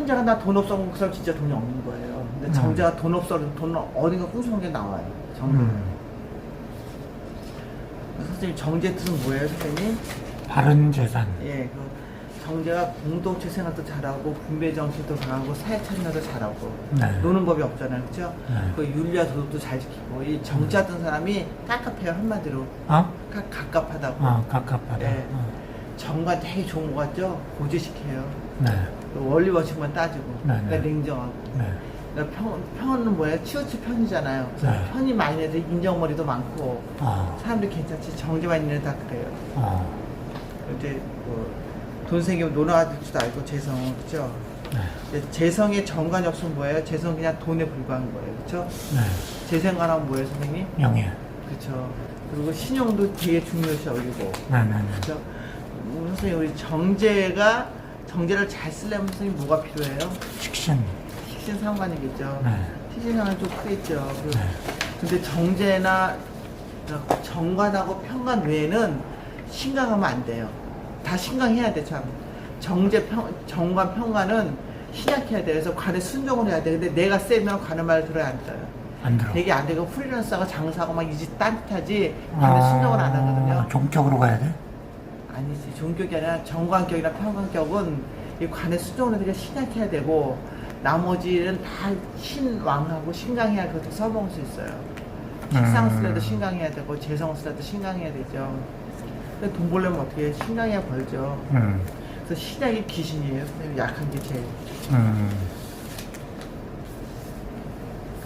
편제가 나 돈 없어 그 사람 진짜 돈이 없는 거예요. 근데 음. 정제가 돈 없어 돈 어딘가 꿍숭한 게 나와요. 정제. 음. 선생님 정제 뜻은 뭐예요, 선생님? 바른 재산. 예, 그 정제가 공동체 생활도 잘하고 분배 정신도 강하고 사회 참여도 잘하고 네. 노는 법이 없잖아요, 그렇죠? 네. 그 윤리와 도덕도 잘 지키고 이 정제하던 사람이 깝깝해요 한마디로 어? 가, 갑갑하다고. 어, 갑갑하다. 네. 어. 정과 되게 좋은 것 같죠? 고지시켜요. 네. 그 원리 원칙만 따지고 네, 그러니까 네. 냉정하고 네. 그러니까 평, 평은 뭐예요? 치우치 편이잖아요. 네. 편이 많은 애들 인정머리도 많고 어. 사람들이 괜찮지 정제만 있는 다 그래요. 어. 이제 뭐돈 생기면 논아줄 줄도 알고 재성 그렇죠? 네. 재성의 정관이 없으면 뭐예요? 재성 그냥 돈에 불과한 거예요. 그렇죠? 네. 재생관 하면 뭐예요, 선생님? 명예. 그렇죠. 그리고 신용도 되게 중요시 여기고 네, 네, 네. 그렇죠? 음, 선생님 우리 정제가 정제를 잘 쓰려면 선생님 뭐가 필요해요? 식신. 식신 상관이겠죠. 네. 식신상관 좀 크겠죠. 그- 네. 근데 정제나 정관하고 평관 외에는 신강하면 안 돼요. 다 신강해야 돼 참. 정제 평 정관 평관은 신약해야 돼. 그래서 관에 순종을 해야 돼. 근데 내가 세면 관의 말 들어야 안 떠요. 안 들어. 되게 안 되고 프리랜서하고 장사하고 막이집 딴짓하지 관에 순종을 안 하거든요. 종격으로 가야 돼? 아니지 종격이 아니라 정관격이나 평관격은 이 관에 수종을 되게 신약해야 되고 나머지는 다 신왕하고 신강해야 그것도 써먹을 수 있어요. 식상 음. 쓰려도 신강해야 되고 재성 쓰려도 신강해야 되죠. 근데 돈 벌려면 어떻게 해? 신강해야 벌죠. 음. 그래서 신약이 귀신이에요. 선생님 약한 게 제일. 음.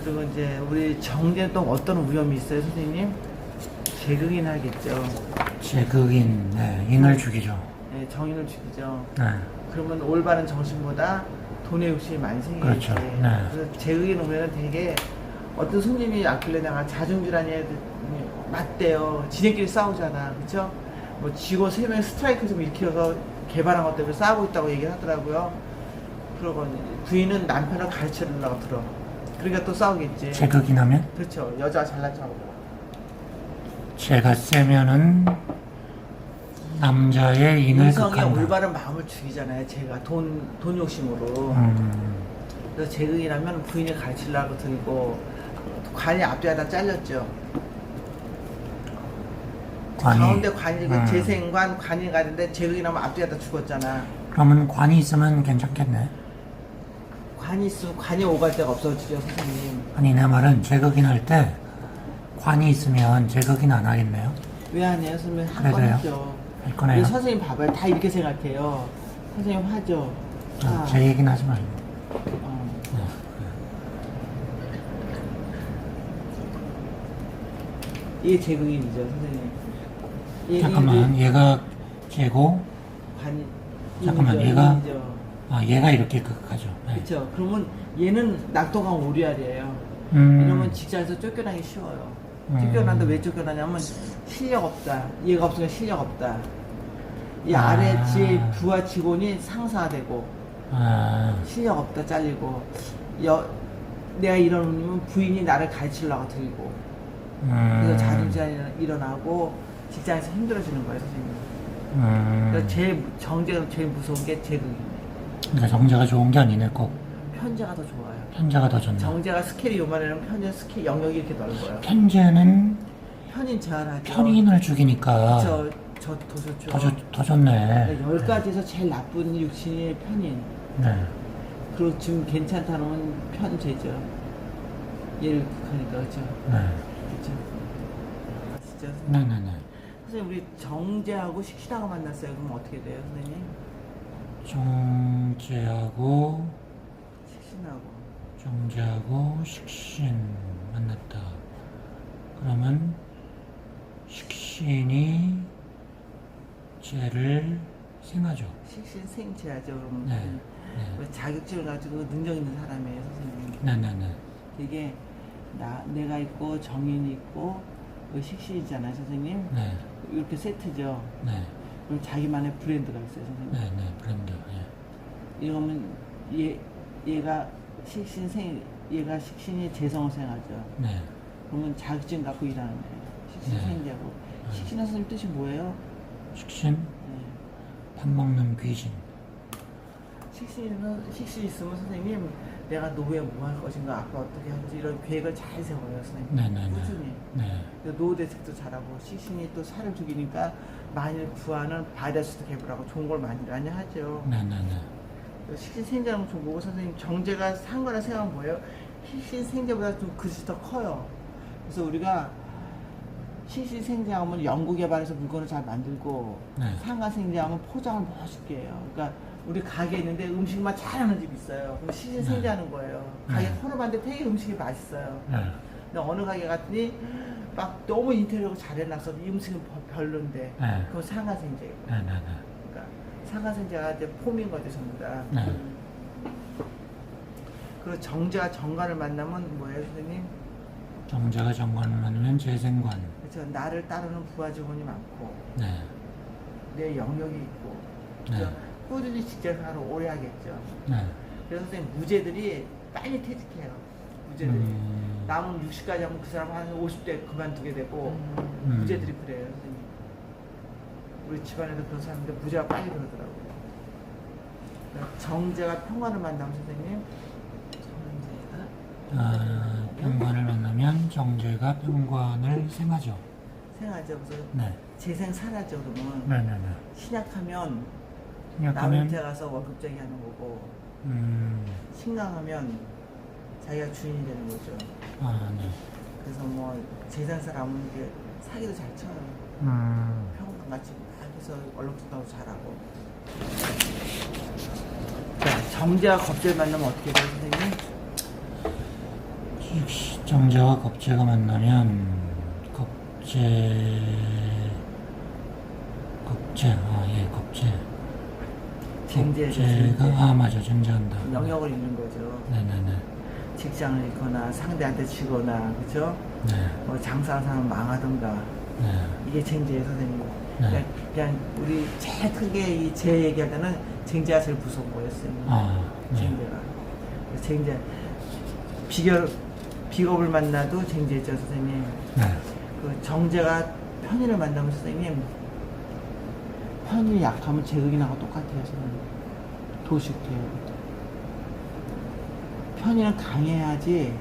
그리고 이제 우리 정제는 또 어떤 위험이 있어요, 선생님? 재극인 하겠죠. 제극인, 네. 인을 죽이죠. 예, 정인을 죽이죠. 네. 그러면 올바른 정신보다 돈의 욕심이 많이 생기겠지. 그렇죠. 네. 그래서 제의에 오면 되게 어떤 손님이 내가 자중질환이 맞대요. 지네끼리 싸우잖아. 그쵸? 뭐 지고 세 명이 스트라이크 좀 일으켜서 개발한 것 때문에 싸우고 있다고 얘기를 하더라고요. 그러고 부인은 남편을 가르쳐주려고 들어. 그러니까 또 싸우겠지. 제극인 하면? 그렇죠. 여자 잘난 척하고. 제가 세면은 남자의 인을 인성의 극한다. 올바른 마음을 죽이잖아요. 제가 돈, 돈 욕심으로. 음. 그래서 제극이라면 부인을 가르치려고 들고 관이 앞뒤가 다 잘렸죠. 관이. 가운데 관이 그 음. 재생관 관이 가는데 제극이라면 앞뒤가 다 죽었잖아. 그러면 관이 있으면 괜찮겠네. 관이 있으면 관이 오갈 데가 없어지죠, 선생님. 아니 내 말은 제극인 할 때 관이 있으면 제극인 안 하겠네요. 왜 안 해요, 선생님? 한번 그래서요? 하죠. 할 거네요. 선생님 봐봐요. 다 이렇게 생각해요. 선생님 하죠. 어, 아, 제 얘기는 하지 말고. 어. 이게 제극인이죠, 선생님. 얘- 잠깐만 이게 얘가 제고 관이 잠깐만, 얘가- 인이죠. 아 얘가 이렇게 극하죠. 네. 그렇죠. 그러면 얘는 낙동강 오리알이에요. 음. 왜냐면 직장에서 쫓겨나기 쉬워요. 음. 쫓겨난다 왜 쫓겨나냐면 실력 없다. 얘가 없으면 실력 없다. 이 아. 아래 뒤에 부하 직원이 상사되고 아, 실력 없다 잘리고 여, 내가 이러면 부인이 나를 가르치려고 들고 음. 그래서 자존심이 일어나고 직장에서 힘들어지는 거예요 선생님. 음. 그래서 제일 정제가 제일 무서운 게 제극입니다. 그러니까 정자가 좋은 게 아니네 꼭 편제가 더 좋아요. 편자가 더 좋네. 정제가 스케일이 요만하면 편제 스케일 영역이 이렇게 넓어요. 편제는 편인 제한하죠. 편인을 죽이니까 저, 저, 더 좋죠. 더, 좋, 더 좋네. 열 가지에서 제일 나쁜 육신이 편인. 네. 그리고 지금 괜찮다는 건 편제죠. 얘를 극하니까, 그죠? 네. 그죠? 아시죠? 네네 네. 선생님, 우리 정제하고 식신하고 만났어요. 그럼 어떻게 돼요, 선생님? 정제하고 식신하고. 정제하고 식신 만났다. 그러면 식신이 죄를 생하죠. 식신 생제하죠, 그러면. 네. 네. 그 자격증을 가지고 능력 있는 사람이에요, 선생님. 네네네. 되게 나, 내가 있고 정인이 있고 그 식신이잖아요, 선생님. 네. 이렇게 세트죠. 네. 그리고 자기만의 브랜드가 있어요, 선생님. 네네. 브랜드. 예. 이러면 얘 얘가 식신 생 얘가 식신이 재성을 생하죠. 네. 그러면 자격증 갖고 일하는 거예요. 식신 네. 생자고. 식신의 선생님 뜻이 뭐예요? 식신 네. 밥 먹는 귀신. 식신은 식신 있으면 선생님 내가 노후에 뭐 할 것인가 앞으로 어떻게 할지 이런 계획을 잘 세워요 선생님. 네네네. 꾸준히. 네. 그래서 노후 대책도 잘하고 식신이 또 살을 죽이니까 만일 구하는 바이러스도 개발하고 좋은 걸 많이 많이 하죠. 네네네. 식신 생자는 좀 보고 선생님 정제가 산 거라 생각하면 뭐예요? 식신 생자보다 좀 그릇이 더 커요. 그래서 우리가 식신 생자하면 연구 개발해서 물건을 잘 만들고 네. 상가 생자하면 포장을 멋있게 해요. 그러니까 우리 가게 있는데 음식만 잘하는 집 있어요. 그럼 식신 네. 생자하는 거예요. 가게 네. 코너봤는데 되게 음식이 맛있어요. 네. 근데 어느 가게 갔더니 막 너무 인테리어가 잘 해놨어. 이 음식은 버- 별론데. 네. 그건 상가 생자예요. 네 네 네. 이제 폼인 거죠 전부 다. 네. 그리고 정자가 정관을 만나면 뭐예요 선생님? 정제가 정관을 만나면 재생관. 그렇죠. 나를 따르는 부하 직원이 많고 네. 내 영역이 있고 네. 꾸준히 직장생활을 오래 하겠죠. 네. 그래서 선생님 무죄들이 빨리 퇴직해요. 무죄들이. 음. 남은 60까지 하면 그 사람 한 50대 그만두게 되고 음. 무죄들이 그래요 선생님. 우리 집안에도 그런 사람인데 무죄가 빨리 그러더라고요. 그러니까 정제가 평관을 만나면 선생님 정제가 아, 병관을 만나면 정제가 병관을 생하죠. 생하죠. 그래서 네. 재생 사라져 그러면 네 네 네. 신약하면 생각하면 남한테 가서 월급쟁이 하는 거고 음. 신강하면 자기가 주인이 되는 거죠. 아, 네. 그래서 뭐 재생 사람은 사기도 잘 쳐요. 음. 평균 같 해서 얼렁뚱땅 잘하고. 자, 정제와 겁제를 만나면 어떻게 돼요, 선생님? 정제와 겁제가 만나면 겁제 겁제 아예 겁제 쟁제죠, 겁제가 쟁제. 아 맞아 쟁제한다 영역을 잃는 거죠. 네네네 직장을 잃거나 상대한테 지거나, 그죠? 네 뭐 장사하는 사람 망하던가. 네. 이게 쟁제예요, 선생님. 네. 그냥, 그냥 우리 제일 크게 이 제 얘기할 때는 쟁제가 제일 무서운 거였어요. 아, 네. 쟁제가. 쟁제. 비결, 비겁을 만나도 쟁제죠, 선생님. 네. 그 정제가 편의를 만나면 선생님, 편이 약하면 제극이나고 똑같아요, 선생님. 도식돼요. 편의는 강해야지,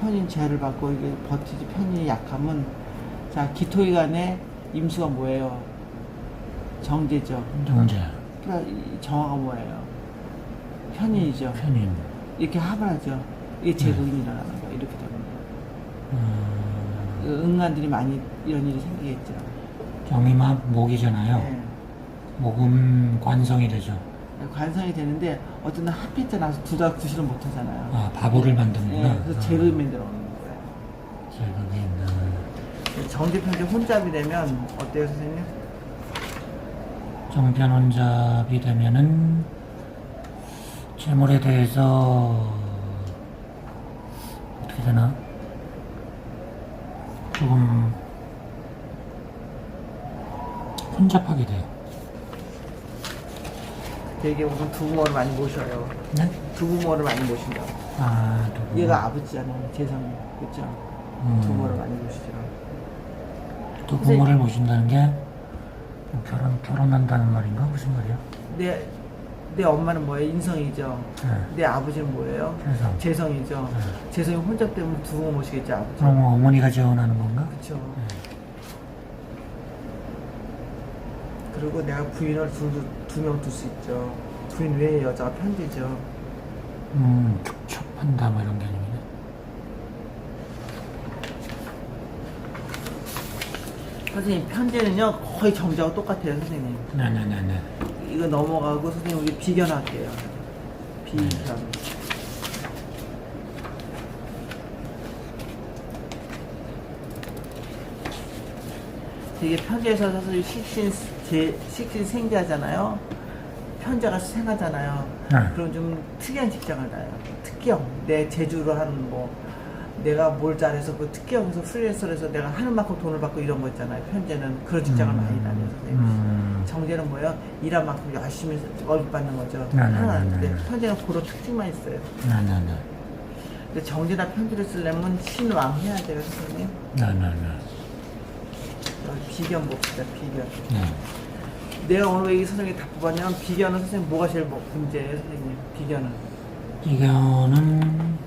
편인 제한을 받고 이게 버티지, 편이 약하면, 자, 기토이간의 임수가 뭐예요? 정제죠. 정제 이 정화가 뭐예요? 편인이죠. 편인 이렇게 합을 하죠. 이게 제극이 일어나는 거예요. 이렇게 되면. 음, 그 응안들이 많이 이런 일이 생기겠죠. 경임합 목이잖아요 네. 목음 관성이 되죠 관성이 되는데 어떤 날 핫피트 나서 둘다 구실을 못 하잖아요. 아 바보를 만드는구나 네, 그래서 아, 제극이 만들어 오는 거예요. 제극이 있는 정제편제 혼잡이 되면 어때요, 선생님? 정편 혼잡이 되면은 재물에 대해서 어떻게 되나 조금 혼잡하게 돼요. 되게 오늘 두 부모를 많이 모셔요. 네? 두 부모를 많이 모신다. 아, 누구? 얘가 아버지잖아요. 재성이. 그죠? 음. 두 부모를 많이 모시죠. 또 부모를 모신다는 게뭐 결혼 결혼한다는 말인가 무슨 말이야? 내, 내 엄마는 뭐예요? 인성이죠. 네. 내 아버지는 뭐예요? 재성. 재성이죠. 네. 재성이 혼잡되면 두 부모 모시겠죠, 아버지. 그럼 어머니가 재혼하는 건가? 그쵸. 네. 그리고 내가 부인을 두명둘 수 있죠. 부인 외에 여자가 편지죠. 음, 축첩한다 뭐 이런 개념이네. 선생님, 편지는요, 거의 정자하고 똑같아요, 선생님. 네네네네. 이거 넘어가고, 선생님, 우리 비견 할게요. 비견. 되게 편지에서 사실 식신, 제, 식신 생자잖아요. 편자가 생하잖아요. 네. 그럼 좀 특이한 직장을 다녀요. 특경. 내 제주로 하는 뭐, 내가 뭘 잘해서 그 특경에서 프리랜서에서 내가 하는 만큼 돈을 받고 이런 거 있잖아요. 편제는 그런 직장을 음, 많이 다녀요. 선생님. 음, 정제는 뭐예요? 일한 만큼 열심히 월급 받는 거죠. 네, 네, 하나 네, 네. 편제는 그런 특징만 있어요. 네 네 네. 근데 정제나 편지를 쓰려면 신왕 해야 돼요, 선생님. 네 네네. 여기 비견 봅시다, 비견. 네. 내가 오늘 왜 이 선생님이 다 뽑았냐면 비교하는 선생님 뭐가 제일 뭐- 문제예요 선생님 비교는 이거는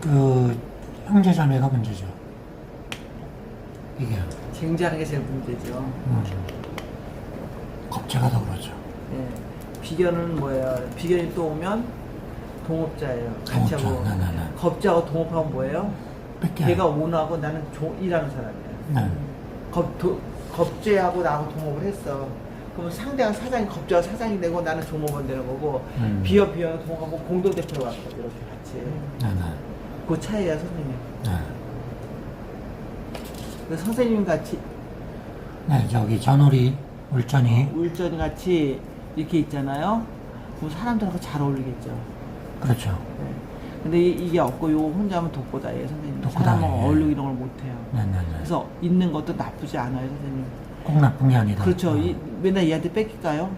그 형제 자매가 문제죠. 이게 쟁자하는 게 제일 문제죠 음. 겁재가 더 그러죠. 예. 비견은 뭐예요 비견이 또 오면 동업자예요 같이 하고 동업자, 네, 네, 네. 겁자하고 동업하면 뭐예요 뺏겨. 걔가 오너하고 나는 조, 일하는 사람이에요 네. 겁, 도, 겁제하고 나하고 동업을 했어 그러면 상대가 사장이 겁제가 사장이 되고 나는 종업원 되는 거고 음. 비어 비어 동업하고 공동대표로 갔거든 이렇게 같이 네, 네. 그 차이야 선생님 네. 그 선생님 같이 네, 저기 전우리 울전이 울전 같이 이렇게 있잖아요. 그럼 사람들하고 잘 어울리겠죠. 그렇죠. 네. 근데 이, 게 없고 요 혼자면 독보다예요 선생님. 독보다, 사람하고 예. 어울리고 이런 걸 못해요. 네, 네, 네. 그래서 있는 것도 나쁘지 않아요 선생님. 꼭 나쁜 게 아니다. 그렇죠. 어, 이, 맨날 얘한테 뺏길까요?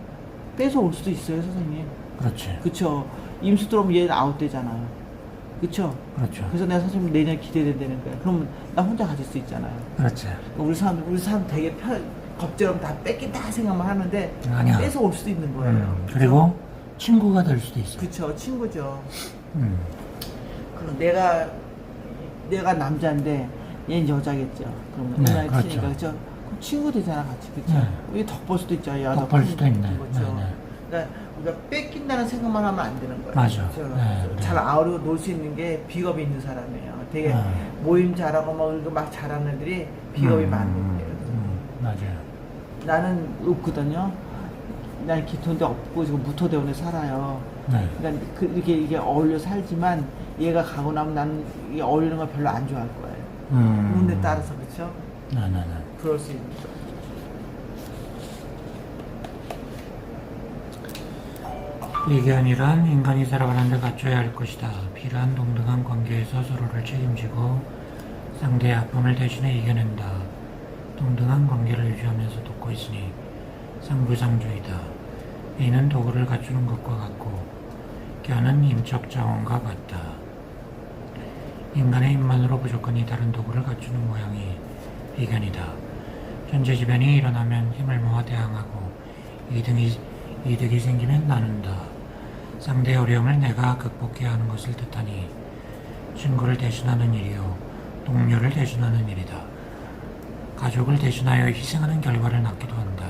뺏어 올 수도 있어요 선생님. 그렇지. 그렇죠. 임수 들어오면 얘는 아웃되잖아요. 그렇죠. 그렇죠. 그래서 내가 선생님 내년 기대된다는 거야. 그러면 나 혼자 가질 수 있잖아요. 그렇지. 우리 사람 우리 사람 되게 편 겁처럼 다 뺏긴다 생각만 하는데 아니야. 뺏어 올 수도 있는 거예요. 음, 그리고 친구가 될 수도 있어. 그쵸 친구죠. 음. 그럼 내가 내가 남자인데 얘는 여자겠죠. 그러면 네, 이날 그렇죠. 치니까 그죠. 그럼 친구 되잖아 같이 그쵸. 네. 우리 덕볼 수도 있죠. 야, 덕볼 너 수도 있네. 그렇죠. 네, 네. 그러니까 우리가 뺏긴다는 생각만 하면 안 되는 거예요. 맞아. 그쵸? 네, 네. 잘 아우르고 놀 수 있는 게 비겁이 있는 사람이에요. 되게 네. 모임 잘하고 막 이거 막 잘하는 애들이 비겁이 음, 많은데 음, 맞아요. 나는 없거든요. 난 기토인데 없고 지금 무토대원에 살아요. 네. 그러니까 그, 이렇게 이게 어울려 살지만 얘가 가고 나면 나는 이 어울리는 걸 별로 안 좋아할 거예요. 음. 운에 따라서 그렇죠? 네, 네, 네. 그럴 수 있는 거. 의견이란 인간이 살아가는 데 갖춰야 할 것이다. 필요한 동등한 관계에서 서로를 책임지고 상대의 아픔을 대신해 이겨낸다. 동등한 관계를 유지하면서 돕고 있으니 상부상조이다. 이는 도구를 갖추는 것과 같고 껴는 인적 자원과 같다. 인간의 힘만으로 부족하니 다른 도구를 갖추는 모양이 비견이다. 전제지변이 일어나면 힘을 모아 대항하고 이득이, 이득이 생기면 나눈다. 상대의 어려움을 내가 극복해야 하는 것을 뜻하니 친구를 대신하는 일이요 동료를 대신하는 일이다. 가족을 대신하여 희생하는 결과를 낳기도 한다.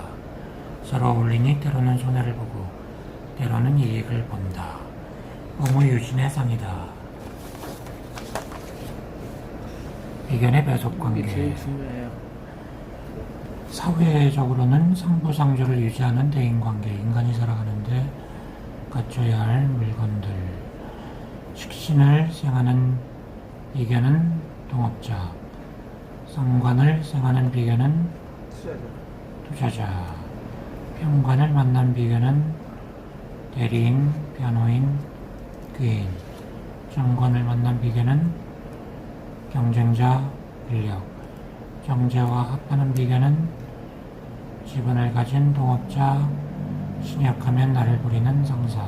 서로 어울리니 때로는 손해를 보고 때로는 이익을 본다. 의무 유진의 상이다. 비견의 배속 관계. 사회적으로는 상부상조를 유지하는 대인 관계, 인간이 살아가는데 갖춰야 할 물건들. 식신을 생하는 비견은 동업자, 상관을 생하는 비견은. 투자자, 평관을 만난 비견은 대리인, 변호인, 귀인, 정관을 만난 비견은 경쟁자, 인력, 정제와 합하는 비견은 지분을 가진 동업자, 신약하면 나를 부리는 상사,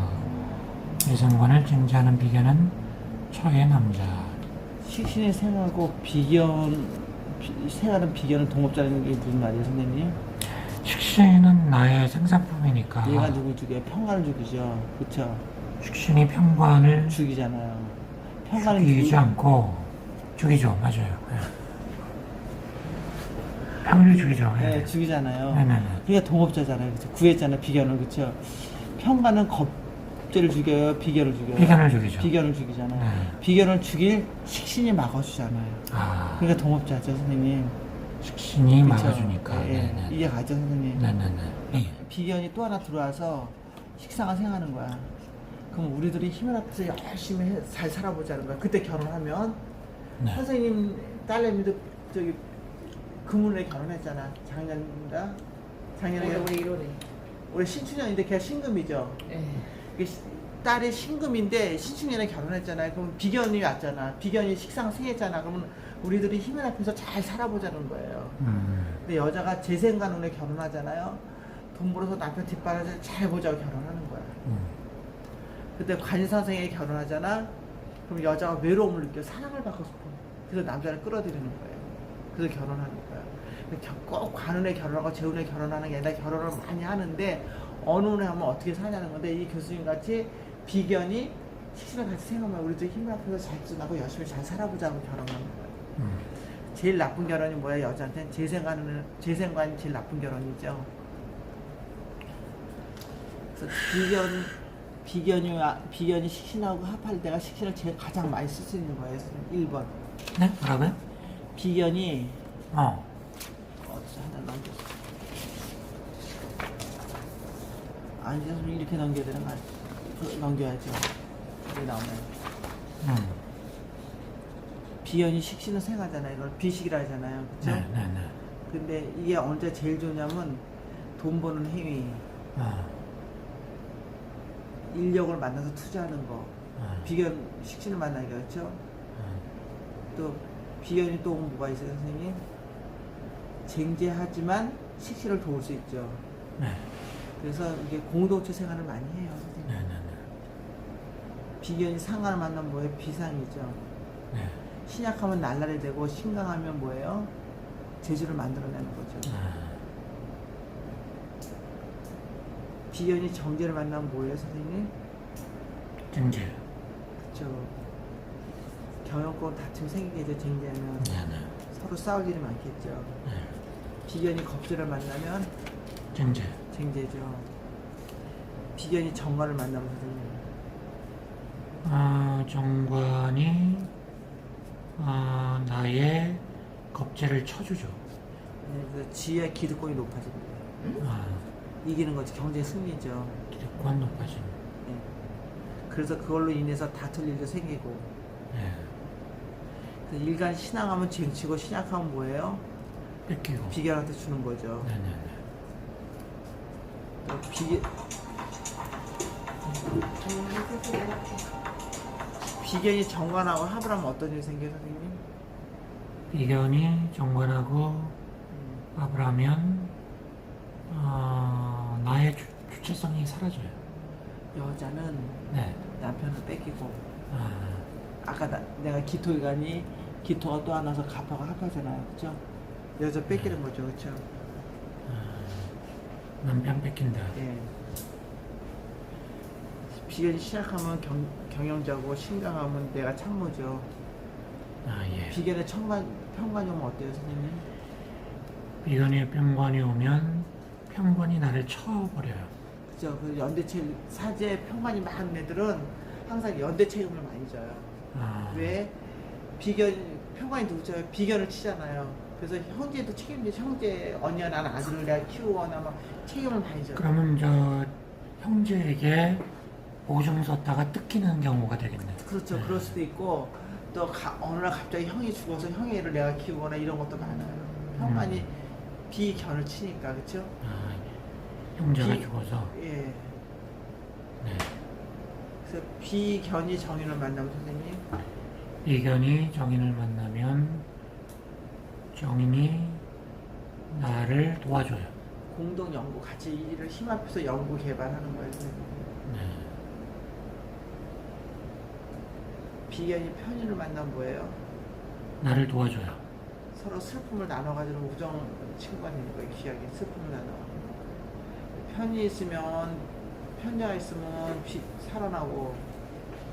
외상관을 쟁제하는 비견은 처의 남자. 식신이 생하고 비견 비- 생하는 비견은 동업자라는 게 무슨 말이에요, 선생님? 식신은 나의 생산품이니까 얘가 누굴 죽여요? 평간을 죽이죠. 그쵸? 식신이 평관을 죽이잖아요. 평간은 죽이지 죽이- 않고 죽이죠, 맞아요. 예. 평을 죽이죠. 예. 네, 죽이잖아요. 네네네. 그러니까 동업자잖아요. 그쵸? 구했잖아요. 비견은 그쵸? 평간은 겁제를 죽여요. 비견을 죽여요. 비견을 죽이죠. 비견을 죽이잖아요. 네. 비견을 죽일 식신이 막아주잖아요. 아, 그러니까 동업자죠, 선생님. 식신이 그쵸? 막아주니까. 예, 네네. 이게 가죠, 선생님. 네네네. 예. 비견이 또 하나 들어와서 식상을 생하는 거야. 그럼 우리들이 힘을 합해서 열심히 해- 잘 살아보자는 거야. 그때 결혼하면 네. 선생님 딸내미도 저기 금운에 결혼했잖아. 작년인가? 작년에 올해 올해 1월에. 올해 신축년인데 걔가 신금이죠. 예. 시- 딸이 신금인데 신축년에 결혼했잖아요. 그럼 비견이 왔잖아. 비견이 식상 생했잖아. 그러면 우리들이 힘을 합해서 잘 살아보자는 거예요. 음, 근데 여자가 재생간운에 결혼하잖아요. 돈 벌어서 남편 뒷바라지 잘 보자고 결혼하는 거야. 음. 그때 관사생에 결혼하잖아. 그럼 여자가 외로움을 느껴 사랑을 받고 싶어. 그래서 남자를 끌어들이는 거예요. 그래서 결혼하는 거야. 겨- 꼭 관운에 결혼하고 재운에 결혼하는 게 아니라 결혼을 많이 하는데 어느 운에 하면 어떻게 사냐는 건데 이 교수님 같이 비견이 식신을 같이 생각하면 우리도 힘을 합해서 잘 지나고 열심히 잘 살아보자고 결혼하는 거예요. 음. 제일 나쁜 결혼이 뭐야 여자한테는 재생관은 재생관이 제일 나쁜 결혼이죠. 그래서 비견 비견이 비견이 식신하고 합할 때가 식신을 제일 가장 많이 쓸 수 있는 거예요. 선생님. 1번 네? 뭐라고요? 비견이 어. 어디서 하나 넘겼어. 아니 이렇게 넘겨야 되는 거 아니야? 그, 넘겨야죠. 여기 나오네. 음. 비견이 식신을 생하잖아요. 이걸 비식이라 하잖아요. 그렇죠? 네, 네, 네. 근데 이게 언제 제일 좋냐면 돈 버는 행위, 어. 인력을 만나서 투자하는 거, 어. 비견 식신을 만나기가 그렇죠? 어. 또 비견이 또 뭐가 있어요, 선생님? 쟁제하지만 식신을 도울 수 있죠. 네. 그래서 이게 공동체 생활을 많이 해요, 선생님. 네, 네, 네. 비견이 상관을 만나면 뭐예요? 비상이죠. 네. 신약하면 날라리 되고 신강하면 뭐예요? 재주를 만들어내는 거죠. 아. 비견이 정제를 만나면 뭐예요, 선생님? 정제. 그쵸. 경영권 다툼 생기겠죠, 쟁제하면. 네, 네. 서로 싸울 일이 많겠죠. 네. 비견이 겁제를 만나면 정제. 쟁제죠. 비견이 정관을 만나면 선생님. 어, 정관이 어, 나의 겁제를 쳐주죠. 네, 그 지혜 기득권이 높아집니다. 아, 이기는 거지, 경제 승리죠. 기득권 높아짐. 네. 그래서 그걸로 인해서 다툴 일도 생기고. 네. 그래서 일간 신앙하면 쟁치고 신약하면 뭐예요? 뺏기고. 비견한테 주는 거죠. 네, 네, 네. 또비 비견이 정관하고 합을 하면 어떤 일이 생겨요, 선생님? 비견이 정관하고 음, 합을 하면 어, 나의 주, 주체성이 사라져요. 여자는 네. 남편을 뺏기고 아, 아까 나- 내가 기토이간이 기토가 또 하나서 갑하고 합하잖아요, 그렇죠? 여자 뺏기는 거죠, 그렇죠? 남편 뺏긴다. 예. 비견이 시작하면 경, 경영자고 신강하면 내가 참모죠. 아, 예. 비견의 청관 평관이 오면 어때요, 선생님? 비견이 평관이 오면 평관이 나를 쳐버려요. 그죠? 그 연대체 사제 평관이 많은 애들은 항상 연대 책임을 많이 져요. 아, 왜? 비견 평관이 누구죠? 비견을 치잖아요. 그래서 형제도 책임지죠. 형제 언니야 나는 아들을 내가 키우거나 막 책임을 많이 져요. 그러면 저 형제에게 보증 썼다가 뜯기는 경우가 되겠네. 그렇죠. 네. 그럴 수도 있고 또 가- 어느 날 갑자기 형이 죽어서 형의 애를 내가 키우거나 이런 것도 많아요. 평관이 음. 비견을 치니까 그렇죠? 아, 형제가 비- 죽어서. 예. 네. 그래서 비견이 정인을 만나면 선생님 비견이 정인을 만나면 정인이 나를 도와줘요. 공동 연구 같이 일을 힘합해서 연구 개발하는 거예요. 네. 비견이 편인을 만나면 뭐예요? 나를 도와줘요. 서로 슬픔을 나눠가지고 우정 친구가 되는 거예요. 귀하게 슬픔을 나눠. 편이 있으면 편자가 있으면 비, 살아나고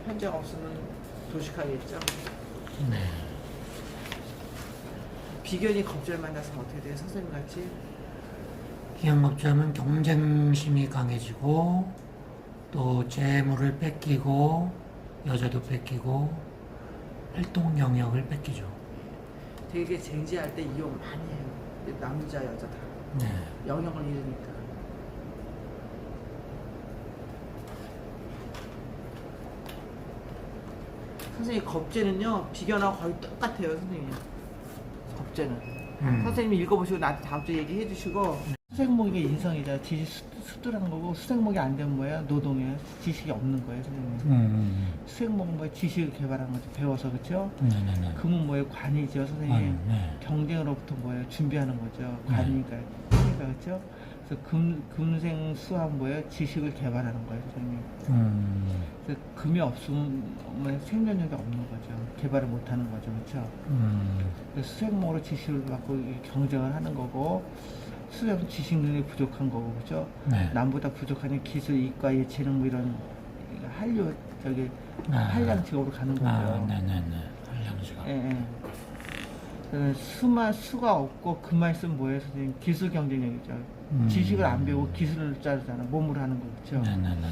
편자가 없으면 도식하겠죠. 네. 비견이 겁절 만나서 어떻게 돼요? 선생님 같이 기형급자면 경쟁심이 강해지고 또 재물을 뺏기고 여자도 뺏기고 활동 영역을 뺏기죠. 되게 쟁지할 때 이용 많이 해요. 남자 여자 다 네. 영역을 잃으니까. 선생님 겁제는요 비견하고 거의 똑같아요 선생님. 겁제는. 음. 선생님이 읽어보시고 나한테 다음 주에 얘기해 주시고 수생목이 인성이죠. 지식 수- 수두라는 거고 수생목이 안 되면 뭐예요? 노동이에요. 지식이 없는 거예요 선생님. 음. 수생목은 뭐예요? 지식을 개발하는 거죠. 배워서 그렇죠? 네네네. 금은 뭐예요? 관이죠 선생님. 아, 네. 경쟁으로부터 뭐예요? 준비하는 거죠. 관이니까. 그러니까 그렇죠? 그래서 금, 금생 수학 뭐예요? 지식을 개발하는 거예요, 선생님. 음, 그래서 금이 없으면 생존력이 없는 거죠. 개발을 못 하는 거죠. 그렇죠? 음, 수행목으로 지식을 받고 이 경쟁을 하는 거고 수행 지식 능력이 부족한 거고 그죠? 네. 남보다 부족한 기술, 이과, 예체능 뭐 이런 한류 저기 아. 한량 직업으로 가는 거죠. 아, 네네네. 한량지가. 예, 예. 그 수만 수가 없고 그만 있으면 뭐예요, 선생님? 기술 경쟁력이죠. 음. 지식을 안 배우고 기술을 짜르잖아. 몸으로 하는 거 그렇죠? 네 네 네 네.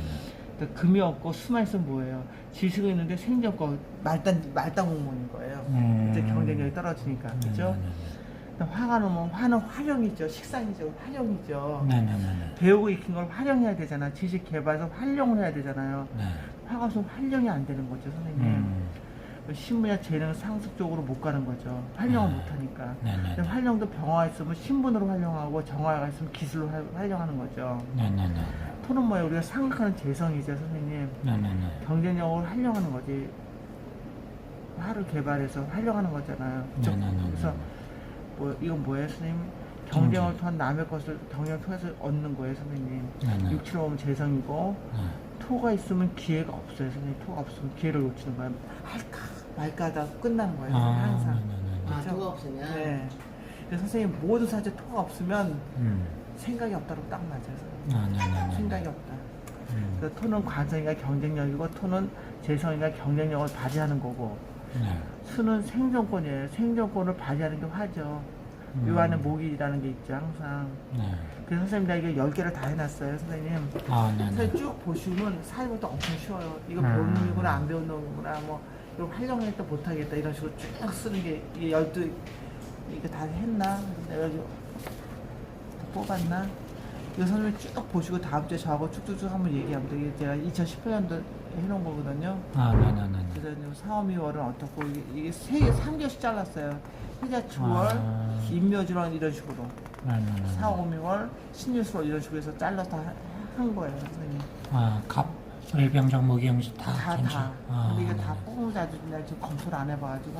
그러니까 금이 없고 수만 있으면 뭐예요? 지식은 있는데 생존권 말단 말단 공무원인 거예요. 음. 이제 경쟁력이 떨어지니까 그렇죠? 화가 나면 화는 활용이죠. 식상이죠. 활용이죠. 네네네네. 배우고 익힌 걸 활용해야 되잖아. 지식 개발해서 활용을 해야 되잖아요. 네. 화가 없으면 활용이 안 되는 거죠, 선생님. 음, 신분이나 재능 상습 쪽으로 못 가는 거죠. 활용을 네. 못 하니까. 근데 활용도 병화가 있으면 신분으로 활용하고 정화가 있으면 기술로 활- 활용하는 거죠. 네네네. 토는 뭐예요? 우리가 생각하는 재성이죠, 선생님. 네네네. 경쟁력을 활용하는 거지. 화를 개발해서 활용하는 거잖아요. 그쵸? 네네네. 그래서 뭐 이건 뭐예요, 선생님? 경쟁을 통한 남의 것을 경쟁을 통해서 얻는 거예요, 선생님. 네네. 육체로 보면 재성이고 네. 토가 있으면 기회가 없어요, 선생님. 토가 없으면 기회를 놓치는 거예요. 할까 말까 하다 끝나는 거예요, 아, 항상. 네 네 네. 아, 그렇죠? 토가 없으면? 네. 그래서 선생님 모든 사실 토가 없으면 음. 생각이 없다고 딱 맞아요. 선생님. 아, 네 네 네. 생각이 없다. 음. 그래서 토는 관성이가 경쟁력이고 토는 재성이가 경쟁력을 발휘하는 거고 네. 수는 생존권이에요. 생존권을 발휘하는 게 화죠. 음. 요 안에 목이라는 게 있죠, 항상. 네. 그래서 선생님 나 이게 10개를 다 해놨어요, 선생님. 아, 네네. 선생님 쭉 보시면 사회부터 엄청 쉬워요. 이거 음. 배운 놈이구나, 안 배운 놈이구나, 뭐, 이거 활용했다, 못하겠다, 이런 식으로 쭉 쓰는 게, 이게 12, 이거 다 했나? 내가 다 뽑았나? 이거 선생님 쭉 보시고 다음 주에 저하고 쭉쭉쭉 한번 얘기하면. 이게 제가 2018년도 해놓은 거거든요. 아, 네 네 네. 그래서 이제 4, 5, 2월은 어떻고, 이게, 이게 세 개, 3개씩 잘랐어요. 해자 주월, 아. 인묘주월 이런 식으로. 네 네 네. 4, 5, 6월, 신유수월 이런 식으로 해서 잘라서 다 한 거예요, 선생님. 아, 갑, 을병정, 무기영시 다 다. 다. 아, 근데 이게 다 네네. 뽑으면 아주 내가 지금 검토를 안 해봐가지고.